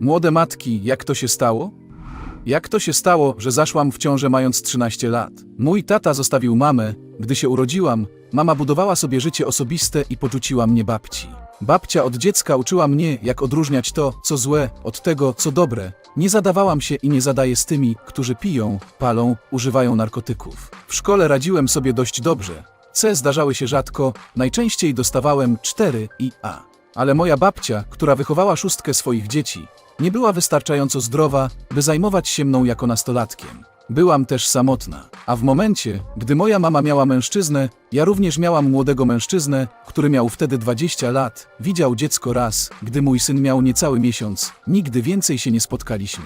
Młode matki, jak to się stało? Jak to się stało, że zaszłam w ciążę mając 13 lat? Mój tata zostawił mamę, gdy się urodziłam, mama budowała sobie życie osobiste i porzuciła mnie babci. Babcia od dziecka uczyła mnie, jak odróżniać to, co złe, od tego, co dobre. Nie zadawałam się i nie zadaję z tymi, którzy piją, palą, używają narkotyków. W szkole radziłem sobie dość dobrze. C zdarzały się rzadko, najczęściej dostawałem 4 i A. Ale moja babcia, która wychowała szóstkę swoich dzieci, nie była wystarczająco zdrowa, by zajmować się mną jako nastolatkiem. Byłam też samotna, a w momencie, gdy moja mama miała mężczyznę, ja również miałam młodego mężczyznę, który miał wtedy 20 lat, widział dziecko raz, gdy mój syn miał niecały miesiąc, nigdy więcej się nie spotkaliśmy.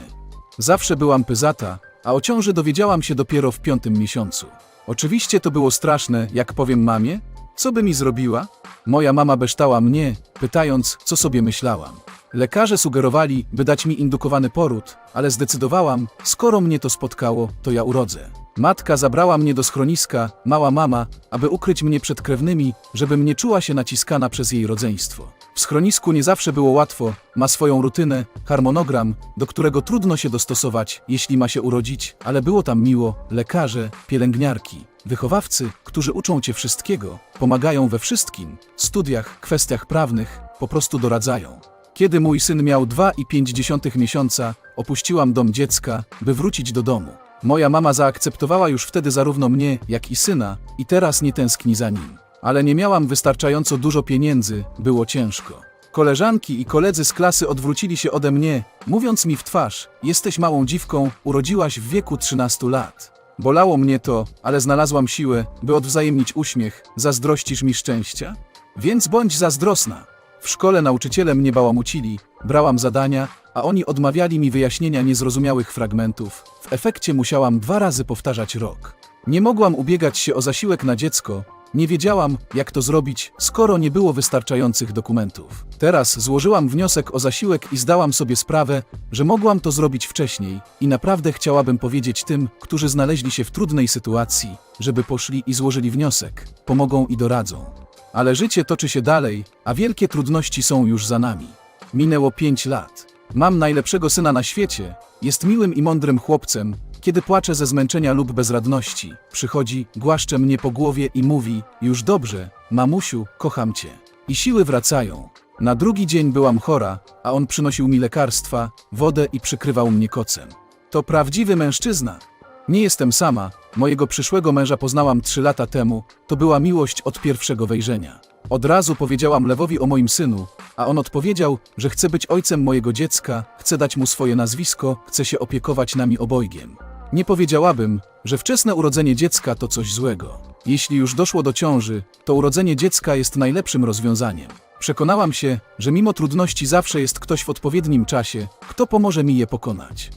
Zawsze byłam pyzata, a o ciąży dowiedziałam się dopiero w piątym miesiącu. Oczywiście to było straszne, jak powiem mamie, co by mi zrobiła? Moja mama beształa mnie, pytając, co sobie myślałam. Lekarze sugerowali, by dać mi indukowany poród, ale zdecydowałam, skoro mnie to spotkało, to ja urodzę. Matka zabrała mnie do schroniska, mała mama, aby ukryć mnie przed krewnymi, żebym nie czuła się naciskana przez jej rodzeństwo. W schronisku nie zawsze było łatwo, ma swoją rutynę, harmonogram, do którego trudno się dostosować, jeśli ma się urodzić, ale było tam miło, lekarze, pielęgniarki, wychowawcy, którzy uczą cię wszystkiego, pomagają we wszystkim, studiach, kwestiach prawnych, po prostu doradzają. Kiedy mój syn miał 2,5 miesiąca, opuściłam dom dziecka, by wrócić do domu. Moja mama zaakceptowała już wtedy zarówno mnie, jak i syna, i teraz nie tęskni za nim. Ale nie miałam wystarczająco dużo pieniędzy, było ciężko. Koleżanki i koledzy z klasy odwrócili się ode mnie, mówiąc mi w twarz: Jesteś małą dziwką, urodziłaś w wieku 13 lat. Bolało mnie to, ale znalazłam siłę, by odwzajemnić uśmiech. Zazdrościsz mi szczęścia? Więc bądź zazdrosna. W szkole nauczyciele mnie bałamucili, brałam zadania, a oni odmawiali mi wyjaśnienia niezrozumiałych fragmentów. W efekcie musiałam dwa razy powtarzać rok. Nie mogłam ubiegać się o zasiłek na dziecko, nie wiedziałam, jak to zrobić, skoro nie było wystarczających dokumentów. Teraz złożyłam wniosek o zasiłek i zdałam sobie sprawę, że mogłam to zrobić wcześniej i naprawdę chciałabym powiedzieć tym, którzy znaleźli się w trudnej sytuacji, żeby poszli i złożyli wniosek, pomogą i doradzą. Ale życie toczy się dalej, a wielkie trudności są już za nami. Minęło pięć lat. Mam najlepszego syna na świecie, jest miłym i mądrym chłopcem. Kiedy płaczę ze zmęczenia lub bezradności, przychodzi, głaszcze mnie po głowie i mówi: Już dobrze, mamusiu, kocham cię. I siły wracają. Na drugi dzień byłam chora, a on przynosił mi lekarstwa, wodę i przykrywał mnie kocem. To prawdziwy mężczyzna. Nie jestem sama, mojego przyszłego męża poznałam trzy lata temu, to była miłość od pierwszego wejrzenia. Od razu powiedziałam Lewowi o moim synu, a on odpowiedział, że chce być ojcem mojego dziecka, chce dać mu swoje nazwisko, chce się opiekować nami obojgiem. Nie powiedziałabym, że wczesne urodzenie dziecka to coś złego. Jeśli już doszło do ciąży, to urodzenie dziecka jest najlepszym rozwiązaniem. Przekonałam się, że mimo trudności zawsze jest ktoś w odpowiednim czasie, kto pomoże mi je pokonać.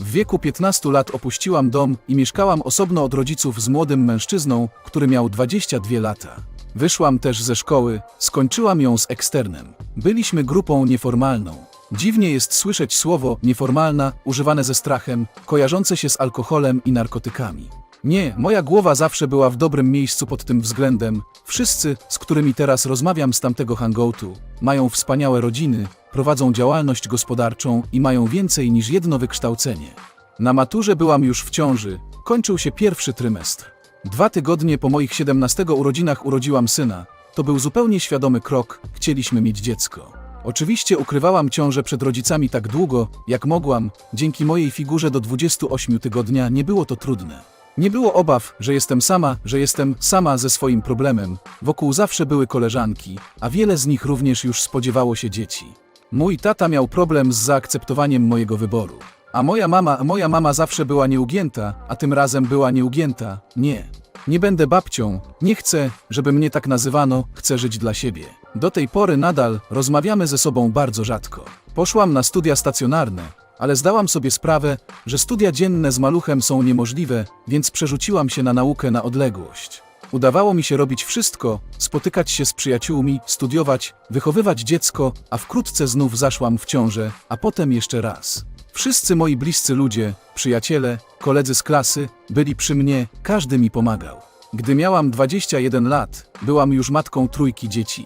W wieku 15 lat opuściłam dom i mieszkałam osobno od rodziców z młodym mężczyzną, który miał 22 lata. Wyszłam też ze szkoły, skończyłam ją z eksternem. Byliśmy grupą nieformalną. Dziwnie jest słyszeć słowo nieformalna używane ze strachem, kojarzące się z alkoholem i narkotykami. Nie, moja głowa zawsze była w dobrym miejscu pod tym względem. Wszyscy, z którymi teraz rozmawiam z tamtego hangoutu, mają wspaniałe rodziny, prowadzą działalność gospodarczą i mają więcej niż jedno wykształcenie. Na maturze byłam już w ciąży, kończył się pierwszy trymestr. Dwa tygodnie po moich 17 urodzinach urodziłam syna. To był zupełnie świadomy krok, chcieliśmy mieć dziecko. Oczywiście ukrywałam ciążę przed rodzicami tak długo, jak mogłam, dzięki mojej figurze do 28 tygodnia nie było to trudne. Nie było obaw, że jestem sama, że jestem sama ze swoim problemem. Wokół zawsze były koleżanki, a wiele z nich również już spodziewało się dzieci. Mój tata miał problem z zaakceptowaniem mojego wyboru. A moja mama, moja mama zawsze była nieugięta, a tym razem była nieugięta. Nie. Nie będę babcią, nie chcę, żeby mnie tak nazywano, chcę żyć dla siebie. Do tej pory nadal rozmawiamy ze sobą bardzo rzadko. Poszłam na studia stacjonarne, ale zdałam sobie sprawę, że studia dzienne z maluchem są niemożliwe, więc przerzuciłam się na naukę na odległość. Udawało mi się robić wszystko, spotykać się z przyjaciółmi, studiować, wychowywać dziecko, a wkrótce znów zaszłam w ciążę, a potem jeszcze raz. Wszyscy moi bliscy ludzie, przyjaciele, koledzy z klasy byli przy mnie, każdy mi pomagał. Gdy miałam 21 lat, byłam już matką trójki dzieci.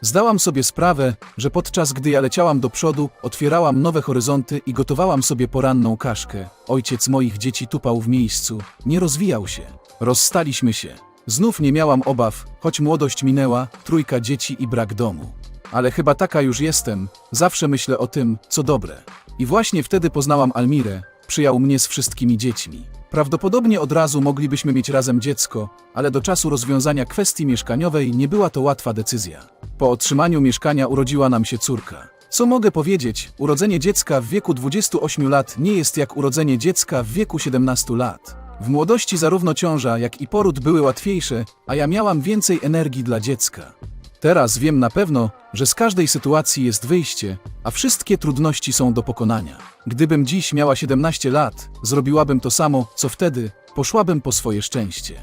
Zdałam sobie sprawę, że podczas gdy ja leciałam do przodu, otwierałam nowe horyzonty i gotowałam sobie poranną kaszkę. Ojciec moich dzieci tupał w miejscu, nie rozwijał się. Rozstaliśmy się. Znów nie miałam obaw, choć młodość minęła, trójka dzieci i brak domu. Ale chyba taka już jestem, zawsze myślę o tym, co dobre. I właśnie wtedy poznałam Almirę, przyjął mnie z wszystkimi dziećmi. Prawdopodobnie od razu moglibyśmy mieć razem dziecko, ale do czasu rozwiązania kwestii mieszkaniowej nie była to łatwa decyzja. Po otrzymaniu mieszkania urodziła nam się córka. Co mogę powiedzieć, urodzenie dziecka w wieku 28 lat nie jest jak urodzenie dziecka w wieku 17 lat. W młodości zarówno ciąża, jak i poród były łatwiejsze, a ja miałam więcej energii dla dziecka. Teraz wiem na pewno, że z każdej sytuacji jest wyjście, a wszystkie trudności są do pokonania. Gdybym dziś miała 17 lat, zrobiłabym to samo, co wtedy, poszłabym po swoje szczęście.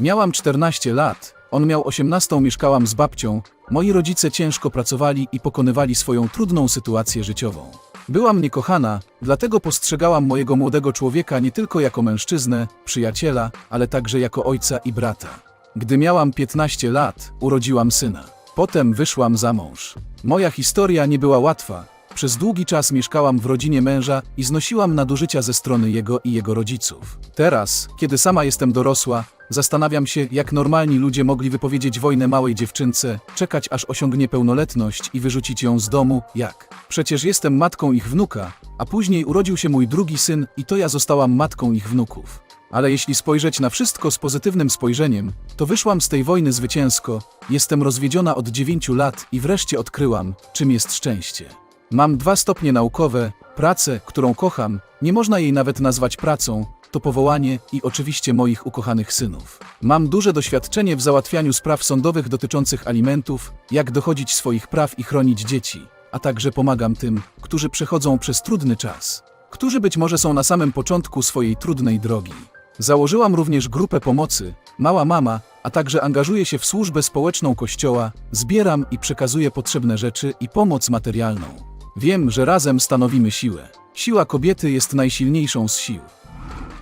Miałam 14 lat, on miał 18, mieszkałam z babcią, moi rodzice ciężko pracowali i pokonywali swoją trudną sytuację życiową. Byłam niekochana, dlatego postrzegałam mojego młodego człowieka nie tylko jako mężczyznę, przyjaciela, ale także jako ojca i brata. Gdy miałam 15 lat, urodziłam syna. Potem wyszłam za mąż. Moja historia nie była łatwa. Przez długi czas mieszkałam w rodzinie męża i znosiłam nadużycia ze strony jego i jego rodziców. Teraz, kiedy sama jestem dorosła, zastanawiam się, jak normalni ludzie mogli wypowiedzieć wojnę małej dziewczynce, czekać aż osiągnie pełnoletność i wyrzucić ją z domu, jak? Przecież jestem matką ich wnuka, a później urodził się mój drugi syn i to ja zostałam matką ich wnuków. Ale jeśli spojrzeć na wszystko z pozytywnym spojrzeniem, to wyszłam z tej wojny zwycięsko, jestem rozwiedziona od 9 lat i wreszcie odkryłam, czym jest szczęście. Mam dwa stopnie naukowe, pracę, którą kocham, nie można jej nawet nazwać pracą, to powołanie i oczywiście moich ukochanych synów. Mam duże doświadczenie w załatwianiu spraw sądowych dotyczących alimentów, jak dochodzić swoich praw i chronić dzieci, a także pomagam tym, którzy przechodzą przez trudny czas, którzy być może są na samym początku swojej trudnej drogi. Założyłam również grupę pomocy, Mała Mama, a także angażuję się w służbę społeczną Kościoła, zbieram i przekazuję potrzebne rzeczy i pomoc materialną. Wiem, że razem stanowimy siłę. Siła kobiety jest najsilniejszą z sił.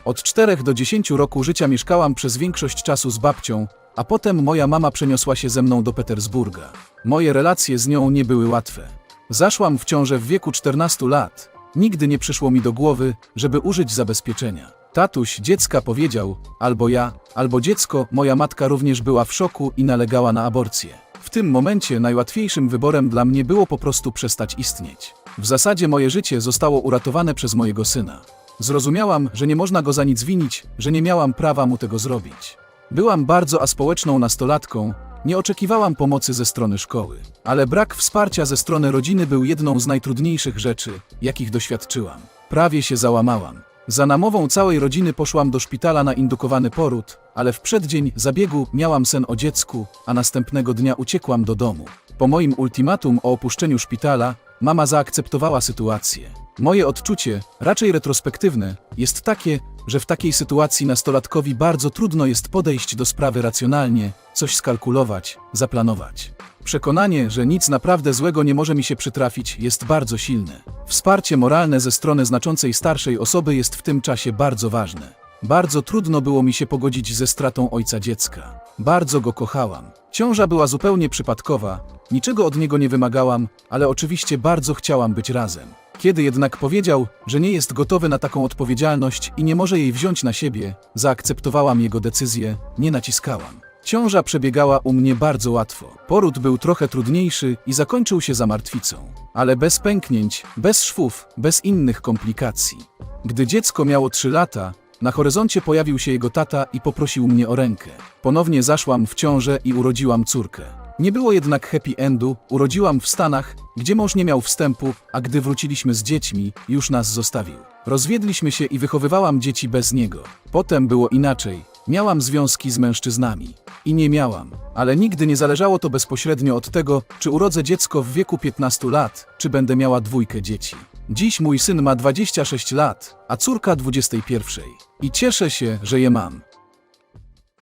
Od 4 do 10 roku życia mieszkałam przez większość czasu z babcią, a potem moja mama przeniosła się ze mną do Petersburga. Moje relacje z nią nie były łatwe. Zaszłam w ciążę w wieku 14 lat. Nigdy nie przyszło mi do głowy, żeby użyć zabezpieczenia. Tatuś dziecka powiedział, albo ja, albo dziecko, moja matka również była w szoku i nalegała na aborcję. Tym momencie najłatwiejszym wyborem dla mnie było po prostu przestać istnieć. W zasadzie moje życie zostało uratowane przez mojego syna. Zrozumiałam, że nie można go za nic winić, że nie miałam prawa mu tego zrobić. Byłam bardzo aspołeczną nastolatką, nie oczekiwałam pomocy ze strony szkoły, ale brak wsparcia ze strony rodziny był jedną z najtrudniejszych rzeczy, jakich doświadczyłam. Prawie się załamałam. Za namową całej rodziny poszłam do szpitala na indukowany poród, ale w przeddzień zabiegu miałam sen o dziecku, a następnego dnia uciekłam do domu. Po moim ultimatum o opuszczeniu szpitala, mama zaakceptowała sytuację. Moje odczucie, raczej retrospektywne, jest takie, że w takiej sytuacji nastolatkowi bardzo trudno jest podejść do sprawy racjonalnie, coś skalkulować, zaplanować. Przekonanie, że nic naprawdę złego nie może mi się przytrafić, jest bardzo silne. Wsparcie moralne ze strony znaczącej starszej osoby jest w tym czasie bardzo ważne. Bardzo trudno było mi się pogodzić ze stratą ojca dziecka. Bardzo go kochałam. Ciąża była zupełnie przypadkowa, niczego od niego nie wymagałam, ale oczywiście bardzo chciałam być razem. Kiedy jednak powiedział, że nie jest gotowy na taką odpowiedzialność i nie może jej wziąć na siebie, zaakceptowałam jego decyzję, nie naciskałam. Ciąża przebiegała u mnie bardzo łatwo. Poród był trochę trudniejszy i zakończył się zamartwicą. Ale bez pęknięć, bez szwów, bez innych komplikacji. Gdy dziecko miało 3 lata, na horyzoncie pojawił się jego tata i poprosił mnie o rękę. Ponownie zaszłam w ciążę i urodziłam córkę. Nie było jednak happy endu, urodziłam w Stanach, gdzie mąż nie miał wstępu, a gdy wróciliśmy z dziećmi, już nas zostawił. Rozwiedliśmy się i wychowywałam dzieci bez niego. Potem było inaczej. Miałam związki z mężczyznami. I nie miałam. Ale nigdy nie zależało to bezpośrednio od tego, czy urodzę dziecko w wieku 15 lat, czy będę miała dwójkę dzieci. Dziś mój syn ma 26 lat, a córka 21. I cieszę się, że je mam.